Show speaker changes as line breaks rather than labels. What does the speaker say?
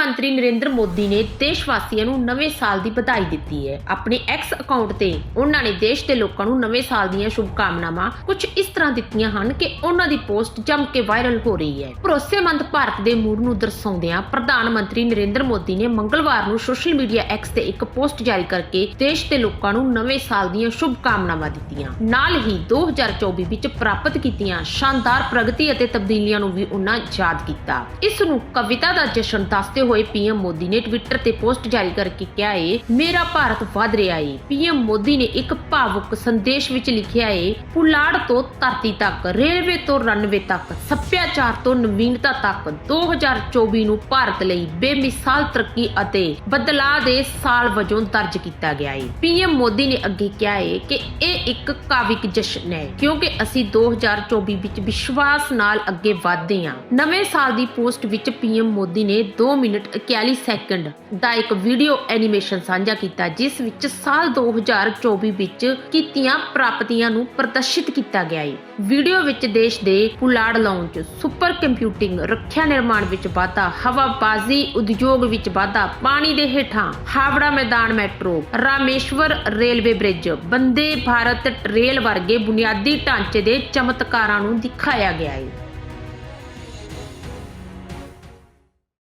ਮੰਤਰੀ ਨਰਿੰਦਰ ਮੋਦੀ ਨੇ ਦੇਸ਼ ਵਾਸੀਆਂ ਨੂੰ ਨਵੇਂ ਸਾਲ ਦੀ ਵਧਾਈ ਦਿੱਤੀ ਹੈ। ਆਪਣੇ ਐਕਸ ਅਕਾਊਂਟ ਤੇ ਉਹਨਾਂ ਨੇ ਦੇਸ਼ ਦੇ ਲੋਕਾਂ ਨੂੰ ਨਵੇਂ ਸਾਲ ਦੀਆਂ ਸ਼ੁਭਕਾਮਨਾਵਾਂ ਕੁਝ ਇਸ ਤਰ੍ਹਾਂ ਦਿੱਤੀਆਂ ਹਨ ਕਿ ਉਹਨਾਂ ਦੀ ਪੋਸਟ ਜੰਮ ਕੇ ਵਾਇਰਲ ਹੋ ਰਹੀ ਹੈ। ਭਰੋਸੇਮੰਦ ਭਾਰਤ ਦੇ ਮੂਡ ਨੂੰ ਦਰਸਾਉਂਦਿਆਂ ਪ੍ਰਧਾਨ ਮੰਤਰੀ ਨਰਿੰਦਰ ਮੋਦੀ ਨੇ ਮੰਗਲਵਾਰ ਨੂੰ ਸੋਸ਼ਲ ਮੀਡੀਆ ਐਕਸ ਤੇ ਇੱਕ ਪੋਸਟ ਜਾਰੀ ਕਰਕੇ ਦੇਸ਼ ਦੇ ਲੋਕਾਂ ਨੂੰ ਨਵੇਂ ਸਾਲ ਦੀਆਂ ਸ਼ੁਭਕਾਮਨਾਵਾਂ ਦਿੱਤੀਆਂ। ਨਾਲ ਹੀ 2024 ਵਿੱਚ ਪ੍ਰਾਪਤ ਕੀਤੀਆਂ ਸ਼ਾਨਦਾਰ ਪ੍ਰਗਤੀ ਅਤੇ ਤਬਦੀਲੀਆਂ ਨੂੰ ਵੀ ਉਹਨਾਂ ਯਾਦ ਕੀਤਾ। ਇਸ ਨੂੰ ਕਵਿਤਾ ਦਾ ਜਸ਼ਨ ਦੱਸਦੇ ਹੋਏ ਪੀਐਮ ਮੋਦੀ ਨੇ ਟਵਿੱਟਰ ਤੇ ਪੋਸਟ ਜਾਰੀ ਕਰਕੇ ਕਿਹਾ ਏ, ਮੇਰਾ ਭਾਰਤ ਵੱਧ ਰਿਹਾ ਏ। ਪੀਐਮ ਮੋਦੀ ਨੇ ਇੱਕ ਭਾਵੁਕ ਸੰਦੇਸ਼ ਵਿੱਚ ਲਿਖਿਆ ਏ, ਪੁਲਾੜ ਤੋਂ ਧਰਤੀ ਤੱਕ, ਰੇਲਵੇ ਤੋਂ ਰਨਵੇ ਤੱਕ, ਸੱਭਿਆਚਾਰ ਤੋਂ ਨਵੀਨਤਾ ਤੱਕ 2024 ਨੂੰ ਭਾਰਤ ਲਈ ਬੇਮਿਸਾਲ ਤਰੱਕੀ ਅਤੇ ਬਦਲਾਅ ਦੇ ਸਾਲ ਵਜੋਂ ਦਰਜ ਕੀਤਾ ਗਿਆ ਏ। ਪੀਐਮ ਮੋਦੀ ਨੇ ਅੱਗੇ ਕਿਹਾ ਏ ਕਿ ਇਹ ਇੱਕ ਕਾਵਿਕ ਜਸ਼ਨ ਹੈ, ਕਿਉਂਕਿ ਅਸੀਂ 2024 ਵਿੱਚ ਵਿਸ਼ਵਾਸ ਨਾਲ ਅੱਗੇ ਵਧਦੇ ਹਾਂ ਨਵੇਂ ਸਾਲ ਦੀ ਪੋਸਟ ਵਿੱਚ ਪੀਐਮ ਮੋਦੀ ਨੇ 2 ਮਿੰਟ 41 ਸੈਕਿੰਡ ਦਾ ਇੱਕ ਵੀਡੀਓ ਐਨੀਮੇਸ਼ਨ ਸਾਂਝਾ ਕੀਤਾ, ਜਿਸ ਵਿੱਚ ਸਾਲ 2024 ਵਿੱਚ ਕੀਤੀਆਂ ਪ੍ਰਾਪਤੀਆਂ ਨੂੰ ਪ੍ਰਦਰਸ਼ਿਤ ਕੀਤਾ ਗਿਆ ਹੈ ਵੀਡੀਓ ਵਿੱਚ ਦੇਸ਼ ਦੇ ਪੁਲਾੜ ਲਾਉਂਚ ਸੁਪਰ ਕੰਪਿਊਟਿੰਗ ਰੱਖਿਆ ਨਿਰਮਾਣ ਵਿੱਚ ਵਾਧਾ, ਹਵਾਬਾਜ਼ੀ ਉਦਯੋਗ ਵਿੱਚ ਵਾਧਾ, ਪਾਣੀ ਦੇ ਹੇਠਾਂ, ਹਾਵੜਾ ਮੈਦਾਨ ਮੈਟਰੋ, ਰਾਮੇਸ਼ਵਰ ਰੇਲਵੇ ਬ੍ਰਿਜ, ਬੰਦੇ ਭਾਰਤ ਰੇਲ ਵਰਗੇ ਬੁਨਿਆਦੀ ਢਾਂਚੇ ਦੇ ਚਮਤਕਾਰਾਂ ਨੂੰ ਦਿਖਾਇਆ ਗਿਆ ਹੈ